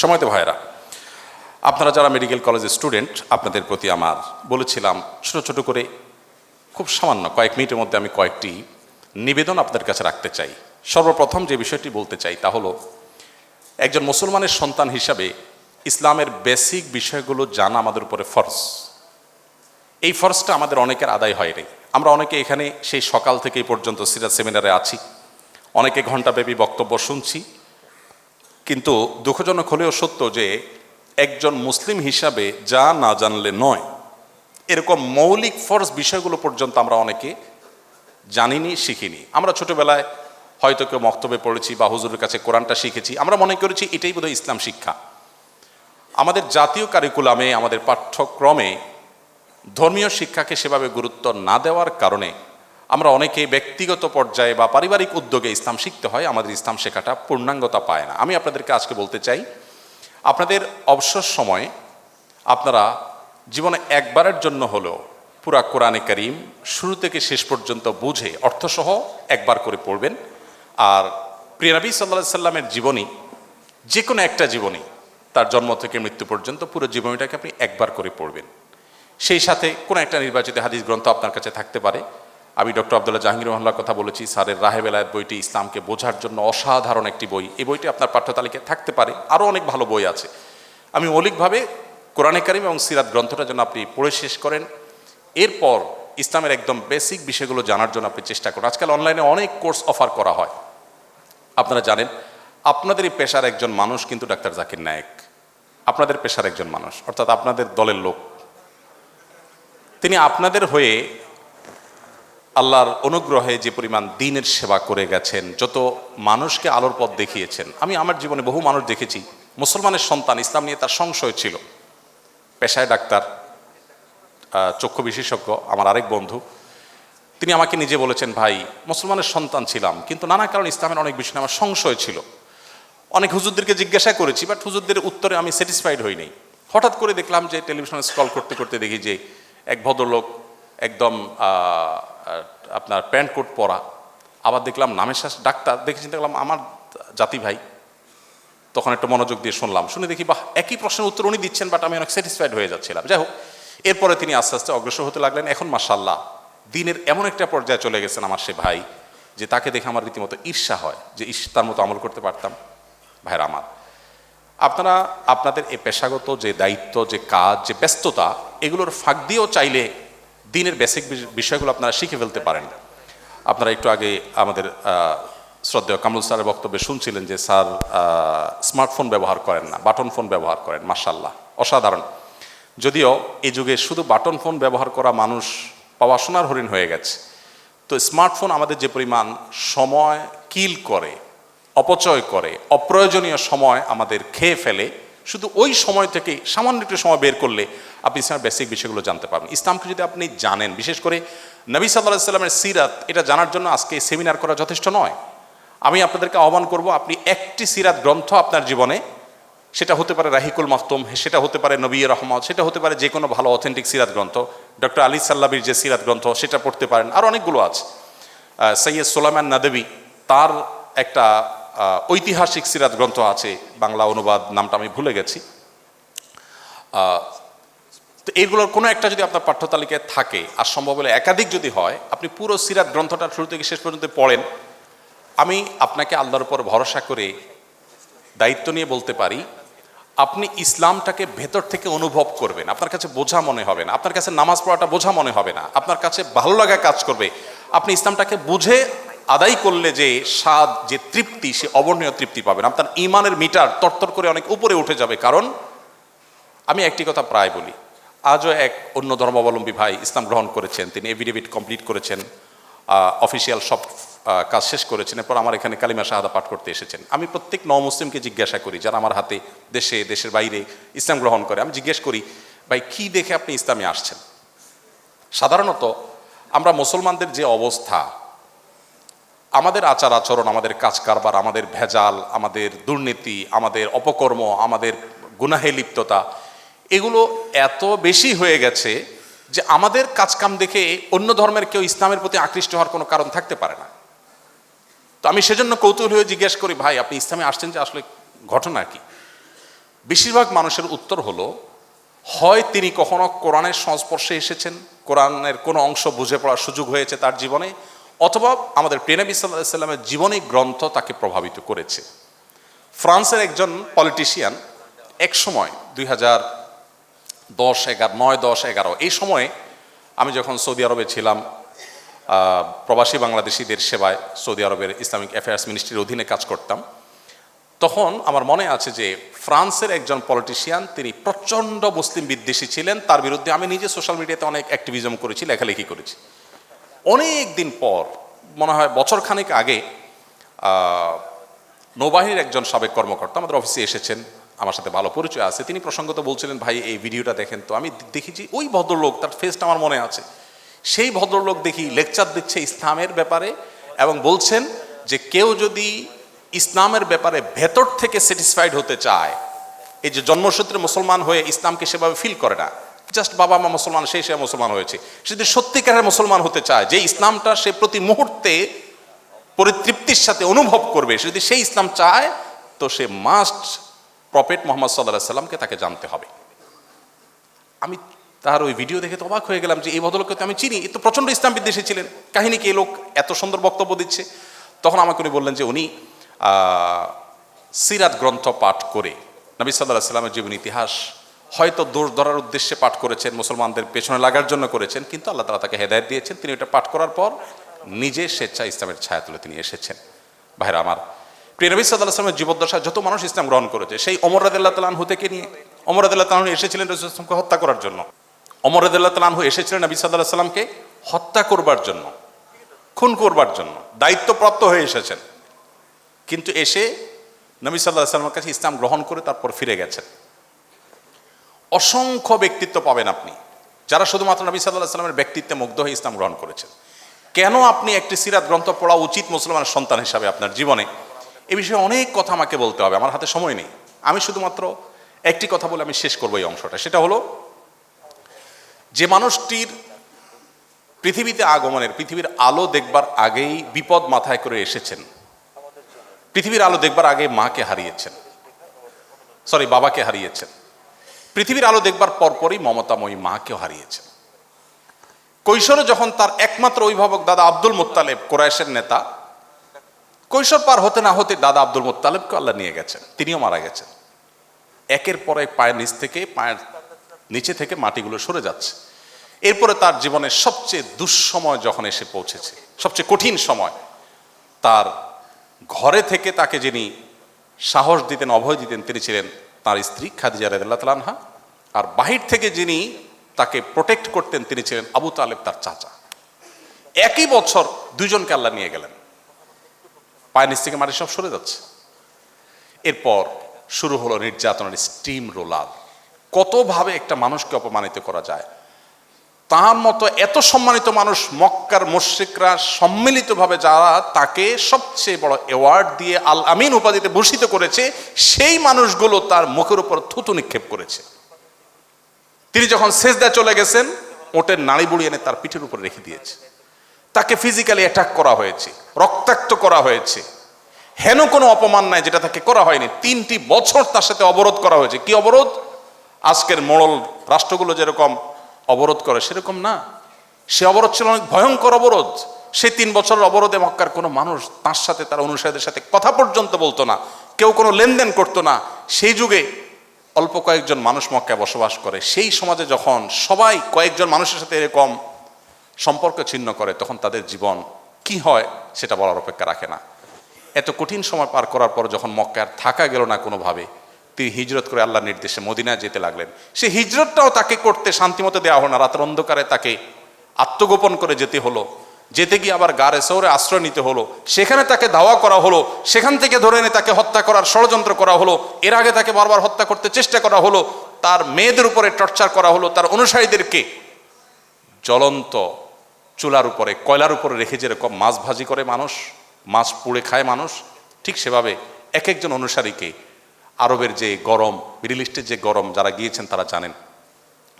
সময়তে ভাইরা আপনারা যারা মেডিকেল কলেজের স্টুডেন্ট আপনাদের প্রতি আমার বলেছিলাম ছোট ছোট করে খুব সামান্য কয়েক মিনিটের মধ্যে আমি কয়েকটি নিবেদন আপনাদের কাছে রাখতে চাই। সর্বপ্রথম যে বিষয়টি বলতে চাই তা হলো, একজন মুসলমানের সন্তান হিসাবে ইসলামের বেসিক বিষয়গুলো জানা আমাদের উপরে ফরজ। এই ফরজটা আমাদের অনেকের আদায় হয় হয়নি আমরা অনেকে এখানে সেই সকাল থেকে এই পর্যন্ত সিরাজ সেমিনারে আছি। অনেকে ঘণ্টাব্যাপী বক্তব্য শুনছি। কিন্তু দুঃখজনক হলেও সত্য যে একজন মুসলিম হিসাবে যা না জানলে নয়। এরকম মৌলিক ফরজ বিষয়গুলো পর্যন্ত আমরা অনেকে জানিনি, শিখিনি। আমরা ছোটবেলায় হয়তো কেউ মক্তবে পড়েছি বা হুজুরের কাছে কোরআনটা শিখেছি। আমরা মনে করেছি এটাই বোধহয় ইসলাম শিক্ষা। আমাদের জাতীয় কারিকুলামে, আমাদের পাঠ্যক্রমে ধর্মীয় শিক্ষাকে সেভাবে গুরুত্ব না দেওয়ার কারণে আমরা অনেকে ব্যক্তিগত পর্যায়ে বা পারিবারিক উদ্যোগে ইসলাম শিখতে হয়, আমাদের ইসলাম শেখাটা পূর্ণাঙ্গতা পায় না। আমি আপনাদেরকে আজকে বলতে চাই, আপনাদের অবসর সময়ে আপনারা জীবনে একবারের জন্য হলেও পুরা কোরআনে করিম শুরু থেকে শেষ পর্যন্ত বুঝে অর্থসহ একবার করে পড়বেন। আর প্রিয়নবী সাল্লা সাল্লামের জীবনী যে কোনো একটা জীবনী, তার জন্ম থেকে মৃত্যু পর্যন্ত পুরো জীবনীটাকে আপনি একবার করে পড়বেন। সেই সাথে কোনো একটা নির্বাচিত হাদিস গ্রন্থ আপনার কাছে থাকতে পারে আমি ডক্টর আবদুল্লাহ জাহাঙ্গীর রহমার কথা বলেছি। স্যারের রাহে বেলায়েত বইটি ইসলামকে বোঝার জন্য অসাধারণ একটি বই। এই বইটি আপনার পাঠ্যতালিকায় থাকতে পারে। আরও অনেক ভালো বই আছে। আমি মৌলিকভাবে কোরআনে কারিম এবং সিরাত গ্রন্থটা যেন আপনি পড়ে শেষ করেন। এরপর ইসলামের একদম বেসিক বিষয়গুলো জানার জন্য আপনি চেষ্টা করুন। আজকাল অনলাইনে অনেক কোর্স অফার করা হয়। আপনারা জানেন, আপনাদের এই পেশার একজন মানুষ কিন্তু ডাক্তার জাকির নায়েক। আপনাদের পেশার একজন মানুষ, অর্থাৎ আপনাদের দলের লোক। তিনি আপনাদের হয়ে আল্লাহর অনুগ্রহে যে পরিমাণ দিনের সেবা করে গেছেন, যত মানুষকে আলোর পথ দেখিয়েছেন, আমি আমার জীবনে বহু মানুষ দেখেছি, মুসলমানের সন্তান ইসলাম নিয়ে তার সংশয় ছিল। পেশায় ডাক্তার চক্ষু বিশেষজ্ঞ, আমার আরেক বন্ধু। তিনি আমাকে নিজে বলেছেন, ভাই, মুসলমানের সন্তান ছিলাম, কিন্তু নানা কারণে ইসলামের অনেক বিষয়ে আমার সংশয় ছিল। অনেক হুজুরদেরকে জিজ্ঞাসা করেছি বাট হুজুরদের উত্তরে আমি স্যাটিসফাইড হই নাই। হঠাৎ করে দেখলাম যে টেলিভিশনে স্কল করতে করতে দেখি যে এক ভদ্রলোক একদম আপনার প্যান্ট কোট পরা। আবার দেখলাম নামের শ্বাস ডাক্তার, দেখে চিন্তা করলাম আমার জাতি ভাই। তখন একটু মনোযোগ দিয়ে শুনলাম। শুনে দেখি, বাহ, একই প্রশ্নের উত্তর উনি দিচ্ছেন বাট আমি অনেক স্যাটিসফাইড হয়ে যাচ্ছিলাম। যাই হোক, এরপরে তিনি আস্তে আস্তে অগ্রসর হতে লাগলেন। এখন মাসাল্লাহ দিনের এমন একটা পর্যায়ে চলে গেছেন আমার সে ভাই, যে তাকে দেখে আমার রীতিমতো ঈর্ষা হয়, যে ইস, তার মতো আমল করতে পারতাম। ভাইরা আমার, আপনারা, আপনাদের এই পেশাগত যে দায়িত্ব, যে কাজ, যে ব্যস্ততা, এগুলোর ফাঁক দিয়েও চাইলে দিনের বেসিক বিষয়গুলো আপনারা শিখে ফেলতে পারেন। আপনারা একটু আগে আমাদের শ্রদ্ধেয় কামরুল স্যারের বক্তব্যে শুনছিলেন যে স্যার স্মার্টফোন ব্যবহার করেন না বাটন ফোন ব্যবহার করেন মার্শাল্লাহ অসাধারণ। যদিও এই যুগে শুধু বাটন ফোন ব্যবহার করা মানুষ পাওয়া সোনার হরিণ হয়ে গেছে। তো স্মার্টফোন আমাদের যে পরিমাণ সময় কিল করে, অপচয় করে, অপ্রয়োজনীয় সময় আমাদের খেয়ে ফেলে শুধু ওই সময় থেকে সামান্য একটু সময় বের করলে আপনি ইসলামের বেসিক বিষয়গুলো জানতে পারবেন। ইসলামকে যদি আপনি জানেন, বিশেষ করে নবী সাল্লাহ সাল্লামের সিরাত, এটা জানার জন্য আজকে সেমিনার করা যথেষ্ট নয়। আমি আপনাদেরকে আহ্বান করব, আপনি একটি সিরাত গ্রন্থ আপনার জীবনে, সেটা হতে পারে রাহিকুল মাহতুম সেটা হতে পারে নবী রহমত, সেটা হতে পারে যে কোনো ভালো অথেন্টিক সিরাত গ্রন্থ, ডক্টর আলী সাল্লাবির যে সিরাত গ্রন্থ, সেটা পড়তে পারেন। আর অনেকগুলো আছে। সৈয়দ সোলামান নাদবি, তার একটা ঐতিহাসিক সিরাত গ্রন্থ আছে, বাংলা অনুবাদ নামটা আমি ভুলে গেছি। তো এইগুলোর কোনো একটা যদি আপনার পাঠ্যতালিকায় থাকে, আর সম্ভব হলে একাধিক যদি হয়, আপনি পুরো সিরাত গ্রন্থটা শুরু থেকে শেষ পর্যন্ত পড়েন। আমি আপনাকে আল্লাহর উপর ভরসা করে দায়িত্ব নিয়ে বলতে পারি, আপনি ইসলামটাকে ভেতর থেকে অনুভব করবেন। আপনার কাছে বোঝা মনে হবে না, আপনার কাছে নামাজ পড়াটা বোঝা মনে হবে না, আপনার কাছে ভালো লাগা কাজ করবে। আপনি ইসলামটাকে বুঝে আদায় করলে যে স্বাদ, যে তৃপ্তি, সে অবর্ণীয় তৃপ্তি পাবেন। আপনার ইমানের মিটার তরতর করে অনেক উপরে উঠে যাবে। কারণ আমি একটি কথা প্রায় বলি, আজও এক অন্য ধর্মাবলম্বী ভাই ইসলাম গ্রহণ করেছেন, তিনি এভিডেভিট কমপ্লিট করেছেন অফিসিয়াল সব কাজ শেষ করেছেন, এরপর আমার এখানে কালিমা শাহাদা পাঠ করতে এসেছেন। আমি প্রত্যেক ন মুসলিমকে জিজ্ঞাসা করি, যারা আমার হাতে দেশে, দেশের বাইরে ইসলাম গ্রহণ করে, আমি জিজ্ঞেস করি, ভাই, কি দেখে আপনি ইসলামে আসছেন? সাধারণত আমরা মুসলমানদের যে অবস্থা আমাদের আচার আচরণ, আমাদের কাজ কারবার, আমাদের ভেজাল, আমাদের দুর্নীতি, আমাদের অপকর্ম, আমাদের গুনাহে লিপ্ততা, এগুলো এত বেশি হয়ে গেছে যে আমাদের কাজকাম দেখে অন্য ধর্মের কেউ ইসলামের প্রতি আকৃষ্ট হওয়ার কোনো কারণ থাকতে পারে না। তো আমি সেজন্য কৌতূহল হয়ে জিজ্ঞেস করি, ভাই, আপনি ইসলামে আসছেন যে আসলে ঘটনা কি? বেশিরভাগ মানুষের উত্তর হলো, হয় তিনি কখনো কোরআনের সংস্পর্শে এসেছেন, কোরআনের কোনো অংশ বুঝে পড়ার সুযোগ হয়েছে তার জীবনে অথবা আমাদের প্রেনবী সাল্লাহ সাল্লামের জীবনী গ্রন্থ তাকে প্রভাবিত করেছে। ফ্রান্সের একজন পলিটিশিয়ান এক সময় দুই হাজার দশ এগারো, নয় দশ এগারো, এই সময়ে আমি যখন সৌদি আরবে ছিলাম প্রবাসী বাংলাদেশিদের সেবায় সৌদি আরবের ইসলামিক অ্যাফেয়ার্স মিনিস্ট্রির অধীনে কাজ করতাম, তখন আমার মনে আছে যে ফ্রান্সের একজন পলিটিশিয়ান, তিনি প্রচণ্ড মুসলিম বিদ্বেষী ছিলেন। তার বিরুদ্ধে আমি নিজে সোশ্যাল মিডিয়াতে অনেক অ্যাক্টিভিজম করেছি, লেখালেখি করেছি। অনেক দিন পর, মনে হয় বছর খানেক আগে নৌবাহিনীর একজন সাবেক কর্মকর্তা আমাদের অফিসে এসেছেন, আমার সাথে ভালো পরিচয় আছে। তিনি প্রসঙ্গত বলছিলেন, ভাই, এই ভিডিওটা দেখেন তো, আমি দেখেছি ওই ভদ্রলোক, তার ফেসটা আমার মনে আছে। সেই ভদ্রলোক দেখি লেকচার দিচ্ছে ইসলামের ব্যাপারে এবং বলছেন যে কেউ যদি ইসলামের ব্যাপারে ভেতর থেকে স্যাটিসফাইড হতে চায়, এই যে জন্মসূত্রে মুসলমান হয়ে ইসলামকে সেভাবে ফিল করে না জাস্ট বাবা মা মুসলমান সেই সে মুসলমান হয়েছে। সে যদি সত্যিকারের মুসলমান হতে চায়, যে ইসলামটা সে প্রতি মুহূর্তে পরিতৃপ্তির সাথে অনুভব করবে, সে যদি সেই ইসলাম চায়, তো সে মাস্ট প্রফেট মোহাম্মদ সাল্লাহ সাল্লামকে তাকে জানতে হবে। আমি তার ওই ভিডিও দেখে তো অবাক হয়ে গেলাম যে এই ভদ্রলোককে তো আমি চিনি তো প্রচণ্ড ইসলাম বিদ্বেষী ছিলেন। কাহিনী কি লোক এত সুন্দর বক্তব্য দিচ্ছে? তখন আমাকে উনি বললেন যে উনি সিরাত গ্রন্থ পাঠ করে নবী সাল্লাহ সাল্লামের জীবন ইতিহাস হয়তো দোষ ধরার উদ্দেশ্যে পাঠ করেছেন, মুসলমানদের পেছনে লাগার জন্য করেছেন, কিন্তু আল্লাহ তালা তাকে হেদায়ত দিয়েছেন। তিনি ওটা পাঠ করার পর নিজে স্বেচ্ছা ইসলামের ছায়া তুলে তিনি এসেছেন। ভাইরা আমার, প্রিয় নবী সাল্লাহ আসলামের জীবদ্দশায় যত মানুষ ইসলাম গ্রহণ করেছে, সেই অমর রাদিল্লাহ তালানহু থেকে নিয়ে অমর রাদিল্লাহ তালানহু এসেছিলেন রসুল ইসলামকে হত্যা করার জন্য। অমর রাদিল্লাহ তালানহু এসেছিলেন নবী সাল্লাহ সাল্লামকে হত্যা করবার জন্য, খুন করবার জন্য, দায়িত্বপ্রাপ্ত হয়ে এসেছেন। কিন্তু এসে নবী সাল্লাহ সাল্লামের কাছে ইসলাম গ্রহণ করে তারপর ফিরে গেছেন। অসংখ্য ব্যক্তিত্ব পাবেন আপনি, যারা শুধুমাত্র নবী সাল্লাহ সাল্লামের ব্যক্তিত্বে মুগ্ধ হয়ে ইসলাম গ্রহণ করেছেন। কেন আপনি একটি সিরাত গ্রন্থ পড়া উচিত মুসলমানের সন্তান হিসাবে আপনার জীবনে? এ বিষয়ে অনেক কথা আমাকে বলতে হবে, আমার হাতে সময় নেই। আমি শুধুমাত্র একটি কথা বলে আমি শেষ করব এই অংশটা। সেটা হলো, যে মানুষটির পৃথিবীতে আগমনের, পৃথিবীর আলো দেখবার আগেই বিপদ মাথায় করে এসেছেন। পৃথিবীর আলো দেখবার আগে মাকে হারিয়েছেন। সরি, বাবাকে হারিয়েছেন। পৃথিবীর আলো দেখবার পরপরই মমতাময়ী মাকেও হারিয়েছেন। কৈশোরে যখন তার একমাত্র অভিভাবক দাদা আব্দুল মোত্তালেব কোরাইশের নেতা, কৈশোর পার হতে না হতে দাদা আব্দুল মোত্তালেবকে আল্লাহ নিয়ে গেছেন, তিনিও মারা গেছেন। একের পর এক পায়ের নিচ থেকে, পায়ের নিচে থেকে মাটিগুলো সরে যাচ্ছে। এরপরে তার জীবনের সবচেয়ে দুঃসময় যখন এসে পৌঁছেছে, সবচেয়ে কঠিন সময়, তার ঘরে থেকে তাকে যিনি সাহস দিতেন, অভয় দিতেন, তিনি ছিলেন তার স্ত্রী খাদিজা রেদুল্লাহ তালানহা আর বাহির থেকে যিনি তাকে প্রোটেক্ট করতেন, তিনি ছিলেন আবু তালেব তার চাচা। একই বছর দুজনকে আল্লাহ নিয়ে গেলেন। পায়ের নিচ থেকে মাটি সব সরে যাচ্ছে। এরপর শুরু হলো নির্যাতনের স্টিম রোলার কতভাবে একটা মানুষকে অপমানিত করা যায়? তার মতো এত সম্মানিত মানুষ মক্কার মুশ্রিকরা সম্মিলিতভাবে যারা তাকে সবচেয়ে বড় অ্যাওয়ার্ড দিয়ে আল আমিন উপাধিতে ভূষিত করেছে, সেই মানুষগুলো তার মুখের উপর থুতু নিক্ষেপ করেছে। তিনি যখন সেজদা চলে গেছেন, ওটের নাড়ি বুড়ি এনে তার পিঠের উপর রেখে দিয়েছে। তাকে ফিজিক্যালি অ্যাটাক করা হয়েছে, রক্তাক্ত করা হয়েছে। হেন কোনো অপমান নাই যেটা তাকে করা হয়নি। তিনটি বছর তার সাথে অবরোধ করা হয়েছে। কি অবরোধ? আজকের মোড়ল রাষ্ট্রগুলো যেরকম অবরোধ করে, সেরকম না। সে অবরোধ ছিল অনেক ভয়ঙ্কর অবরোধ। সেই তিন বছরের অবরোধে মক্কার কোনো মানুষ তার সাথে, তার অনুসারীদের সাথে কথা পর্যন্ত বলতো না। কেউ কোনো লেনদেন করতো না। সেই যুগে অল্প কয়েকজন মানুষ মক্কায় বসবাস করে। সেই সমাজে যখন সবাই কয়েকজন মানুষের সাথে এরকম সম্পর্ক ছিন্ন করে, তখন তাদের জীবন কি হয় সেটা বলার অপেক্ষা রাখে না। এত কঠিন সময় পার করার পর যখন মক্কায় থাকা গেল না কোনোভাবে তিনি হিজরত করে আল্লাহর নির্দেশে মদিনায় যেতে লাগলেন। সে হিজরতটাও তাকে করতে শান্তিমতো দেওয়া হলো না, রাতের অন্ধকারে তাকে আত্মগোপন করে যেতে হলো। যেতে গিয়ে আবার গারে শহরে আশ্রয় নিতে হলো। সেখানে তাকে দাওয়া করা হলো, সেখান থেকে ধরে এনে তাকে হত্যা করার ষড়যন্ত্র করা হলো, এর আগে তাকে বারবার হত্যা করতে চেষ্টা করা হলো, তার মেয়েদের উপরে টর্চার করা হলো, তার অনুসারীদেরকে জ্বলন্ত চুলার উপরে, কয়লার উপরে রেখে যেরকম মাছ ভাজি করে মানুষ, মাছ পুড়ে খায় মানুষ, ঠিক সেভাবে এক একজন অনুসারীকে আরবের যে গরম মিডিল ইস্টের যে গরম যারা গিয়েছেন তারা জানেন।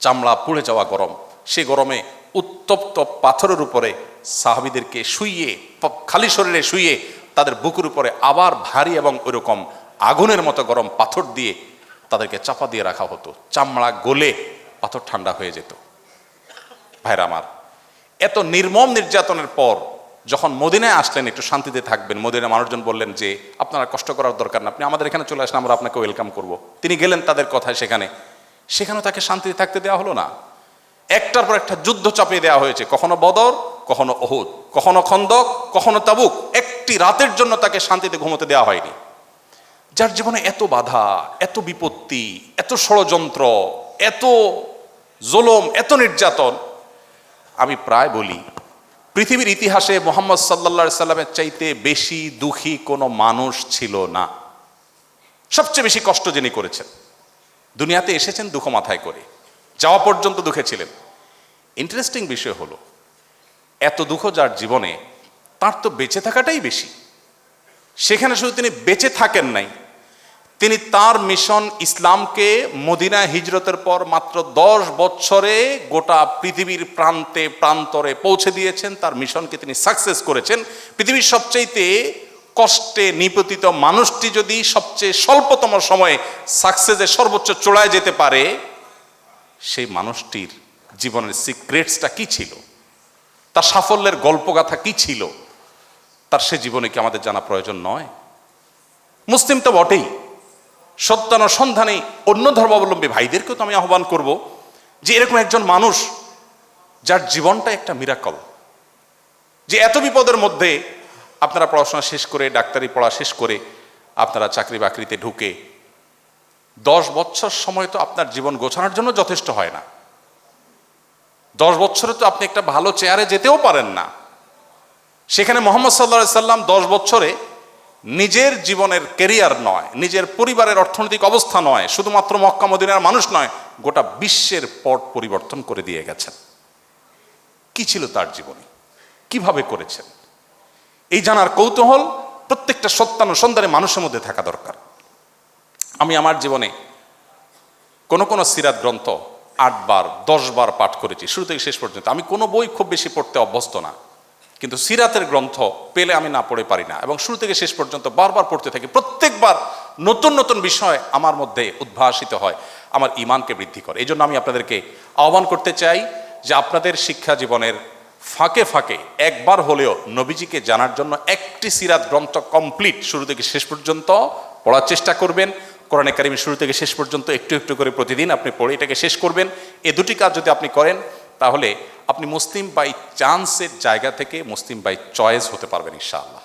চামড়া পুড়ে যাওয়া গরম। সে গরমে উত্তপ্ত পাথরের উপরে সাহাবিদেরকে শুইয়ে খালি শরীরে শুইয়ে তাদের বুকের উপরে আবার ভারী এবং ওইরকম আগুনের মতো গরম পাথর দিয়ে তাদেরকে চাপা দিয়ে রাখা হতো। চামড়া গলে পাথর ঠান্ডা হয়ে যেত। ভাইরা আমার, এত নির্মম নির্যাতনের পর যখন মদিনায় আসলেন, একটু শান্তিতে থাকবেন। মদিনায় মানুষজন বললেন যে, আপনারা কষ্ট করার দরকার না। আপনি আমাদের এখানে চলে আসেন আমরা আপনাকে ওয়েলকাম করব। তিনি গেলেন তাদের কথায় সেখানে। সেখানেও তাকে শান্তিতে থাকতে দেওয়া হলো না। একটার পর একটা যুদ্ধ চাপিয়ে দেওয়া হয়েছে। কখনো বদর, কখনো অহুদ কখনো খন্দক, কখনো তাবুক। একটি রাতের জন্য তাকে শান্তিতে ঘুমোতে দেওয়া হয়নি। যার জীবনে এত বাধা, এত বিপত্তি, এত ষড়যন্ত্র, এত জোলম, এত নির্যাতন, আমি প্রায় বলি পৃথিবীর ইতিহাসে মোহাম্মদ সাল্লা সাল্লামের চাইতে বেশি দুঃখী কোনো মানুষ ছিল না। সবচেয়ে বেশি কষ্ট যিনি করেছেন, দুনিয়াতে এসেছেন দুঃখ মাথায় করে, যাওয়া পর্যন্ত দুঃখে ছিলেন। ইন্টারেস্টিং বিষয় হলো, এত দুঃখ যার জীবনে তার তো বেঁচে থাকাটাই বেশি। সেখানে শুধু তিনি বেঁচে থাকেন নাই তিনি তার মিশন ইসলামকে মদিনা হিজরতের পর মাত্র দশ বছরে গোটা পৃথিবীর প্রান্তে, প্রান্তরে পৌঁছে দিয়েছেন। তার মিশনকে তিনি সাকসেস করেছেন। পৃথিবীর সবচেয়ে কষ্টে নিপতিত মানুষটি যদি সবচেয়ে স্বল্পতম সময়ে সাকসেসের সর্বোচ্চ চড়ায় যেতে পারে, সেই মানুষটির জীবনের সিক্রেটসটা কি ছিল? তার সাফল্যের গল্পগাথা কি ছিল? তার সে জীবনে কি আমাদের জানা প্রয়োজন নয়? মুসলিম তো বটেই। সত্যানুসন্ধানে অন্য ধর্মাবলম্বী ভাইদেরকেও তো আমি আহ্বান করব যে এরকম একজন মানুষ যার জীবনটা একটা মিরাকল যে এত বিপদের মধ্যে আপনারা পড়াশোনা শেষ করে, ডাক্তারি পড়া শেষ করে আপনারা চাকরি বাকরিতে ঢুকে দশ বছর সময় তো আপনার জীবন গোছানোর জন্য যথেষ্ট হয় না। দশ বছরে তো আপনি একটা ভালো চেয়ারে যেতেও পারেন না। সেখানে মোহাম্মদ সাল্লা সাল্লাম দশ বছরে নিজের জীবনের কেরিয়ার নয়, নিজের পরিবারের অর্থনৈতিক অবস্থা নয়, শুধুমাত্র মক্কা মদিনার মানুষ নয়, গোটা বিশ্বের পট পরিবর্তন করে দিয়ে গেছেন। কি ছিল তার জীবনে? কীভাবে করেছেন? এই জানার কৌতূহল প্রত্যেকটা সত্যানুসন্ধানে মানুষের মধ্যে থাকা দরকার। আমি আমার জীবনে কোনো কোনো সিরাত গ্রন্থ আটবার, দশবার পাঠ করেছি, শুরু থেকে শেষ পর্যন্ত। আমি কোনো বই খুব বেশি পড়তে অভ্যস্ত না। কিন্তু সিরাতের গ্রন্থ পেলে আমি না পড়ে পারি না। এবং শুরু থেকে শেষ পর্যন্ত বারবার পড়তে থাকি। প্রত্যেকবার নতুন নতুন বিষয় আমার মধ্যে উদ্ভাসিত হয়, আমার ইমানকে বৃদ্ধি করে। এই জন্য আমি আপনাদেরকে আহ্বান করতে চাই যে আপনাদের শিক্ষা জীবনের ফাঁকে ফাঁকে একবার হলেও নবীজিকে জানার জন্য একটি সিরাত গ্রন্থ কমপ্লিট শুরু থেকে শেষ পর্যন্ত পড়ার চেষ্টা করবেন। কোরআনে কারিম শুরু থেকে শেষ পর্যন্ত একটু একটু করে প্রতিদিন আপনি পড়ে এটাকে শেষ করবেন। এ দুটি কাজ যদি আপনি করেন, তাহলে আপনি মুসলিম বাই চান্সের জায়গা থেকে মুসলিম বাই চয়েস হতে পারবেন ইনশাআল্লাহ।